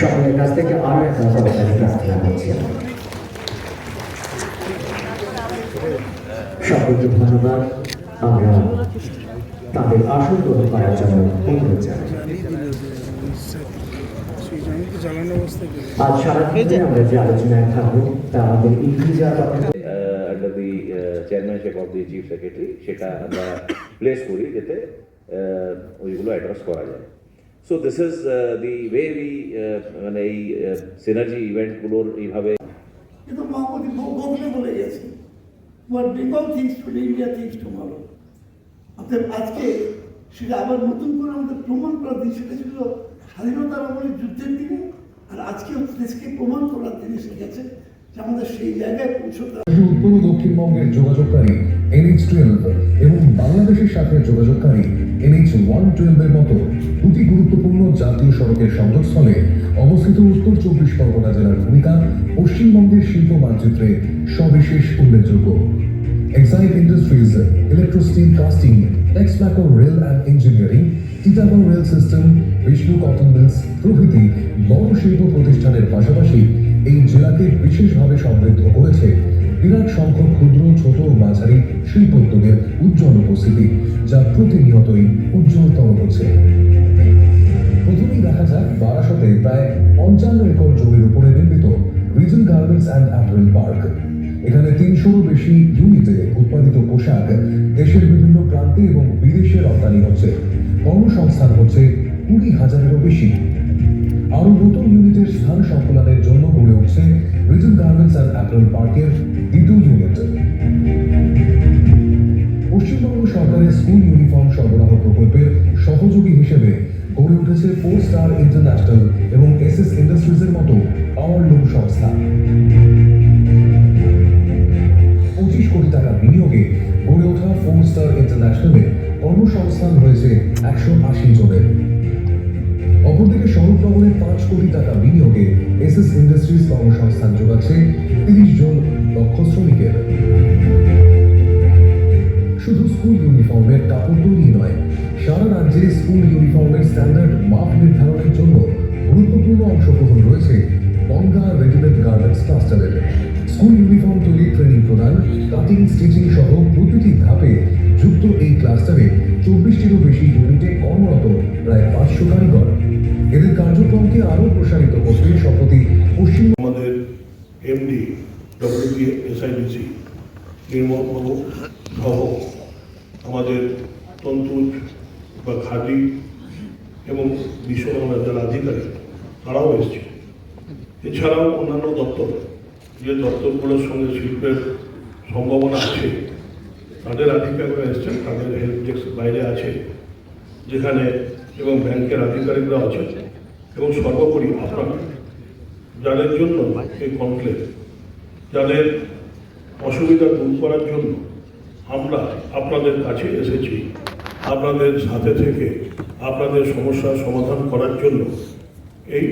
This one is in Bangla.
সকলের কাছ থেকে আরও একটা সরকারি প্রার্থনা করছি সকলকে ধন্যবাদ। আমরা তাদের আসন গ্রহণ করার জন্য অনুরোধ আমাদের ইংরেজি chairmanship of the chief secretary, সেটা আমরা প্লেস করি যাতে uh, ওইগুলো অ্যাড্রেস করা যায়। So this is the way we মানে এই সিনার্জি ইভেন্টগুলোর এইভাবে কিন্তু মহামতি গোখলে বলে গেছে what Bengal thinks to India thinks to অতএব আজকে সেটা আবার নতুন করে আমাদের প্রমাণ করার দিন সেটা ছিল স্বাধীনতার আমলে যুদ্ধের দিনে আর আজকে দেশকে প্রমাণ করার দিনে যে আমাদের সেই জায়গায় উত্তর দক্ষিণবঙ্গের যোগাযোগকারী এনএইচ টুয়েলভ এবং বাংলাদেশের সাথে যোগাযোগকারী এনএইচ ওয়ান টুয়েলভের মতো দুটি গুরুত্বপূর্ণ জাতীয় সড়কের সংযোগস্থলে অবস্থিত উত্তর চব্বিশ পরগনা জেলার ভূমিকা পশ্চিমবঙ্গের শিল্প মানচিত্রে সবিশেষ উল্লেখযোগ্য। Exide industries Electrosteel casting Texmaco rail and engineering Titagarh rail system Bishnu cotton mills প্রভৃতি বড় শিল্প প্রতিষ্ঠানের পাশাপাশি এই জেলাকে বিশেষভাবে সমৃদ্ধ করেছে বিরাট সংখ্যক ক্ষুদ্র, ছোট ও মাঝারি শিল্পোদ্যোগের উজ্জ্বল উপস্থিতি, যা প্রতিনিয়তই উজ্জ্বলতর হচ্ছে। প্রথমেই দেখা যাক বারাসতে প্রায় পঞ্চান্ন একর জমির উপরে নির্মিত রিজন গার্মেন্টস অ্যান্ড অ্যাপারেল পার্ক। এখানে তিনশোরও বেশি ইউনিটে উৎপাদিত পোশাক দেশের বিভিন্ন প্রান্তে এবং বিদেশে রপ্তানি হচ্ছে। কর্মসংস্থান হচ্ছে কুড়ি হাজারেরও বেশি। আরও নতুন ইউনিটের স্থান সংকুলানের জন্য গার্মেন্টস পার্কের দ্বিতীয় ইউনিট পশ্চিমবঙ্গ সরকারের স্কুল ইউনিফর্ম সরবরাহ প্রকল্পের সহযোগী হিসেবে গড়ে উঠেছে ফোর স্টার ইন্টারন্যাশনাল এবং এস এস ইন্ডাস্ট্রিজের মতো পাওয়ারলুম সংস্থা। পঁচিশ কোটি টাকা বিনিয়োগে গড়ে ওঠা ফোর স্টার ইন্টারন্যাশনালে কর্মসংস্থান হয়েছে একশো আশি জনের। অপরদিকে সড়ক ভবনে পাঁচ কোটি টাকা বিনিয়োগে এস এস ইন্ডাস্ট্রিজ কর্মসংস্থান যোগাচ্ছে তিরিশ জন দক্ষ শ্রমিকের। শুধু স্কুল ইউনিফর্মের কাপড় তৈরি নয়, সারা রাজ্যে স্কুল ইউনিফর্মের স্ট্যান্ডার্ড মাপ নির্ধারণের জন্য গুরুত্বপূর্ণ অংশগ্রহণ রয়েছে গঙ্গা রেডিমেড গার্মেন্টস ক্লাস্টারের স্কুল ইউনিফর্ম তৈরি ট্রেনিং প্রদান কাটিং স্টিচিং সহ প্রতিটি ধাপে যুক্ত এই ক্লাস্টারে চব্বিশটিরও বেশি ইউনিটে কর্মরত, প্রায় পাঁচশো কারিগর এদের কার্যক্রমকে আরও প্রসারিত করতে সম্প্রতি পশ্চিম আমাদের এমডি ডব্লিউপি এসআইডিসি সহ আমাদের তন্তুজ বা খাদি এবং বিশ্ববাংলার যারা আধিকারিক, তারাও এসছে। এছাড়াও অন্যান্য দপ্তর, যে দপ্তরগুলোর সঙ্গে শিল্পের সম্ভাবনা আছে, তাদের আধিকারিকরা এসছেন, তাদের হেল্প ডেস্ক বাইরে আছে, যেখানে এবং ব্যাংকের আধিকারিকরা আছেন। এবং সর্বোপরি আপনারা যাদের জন্য এই কমপ্লেন যাদের অসুবিধা দূর করার জন্য আমরা আপনাদের কাছে এসেছি, আপনাদের সাথে থেকে আপনাদের সমস্যার সমাধান করার জন্য এই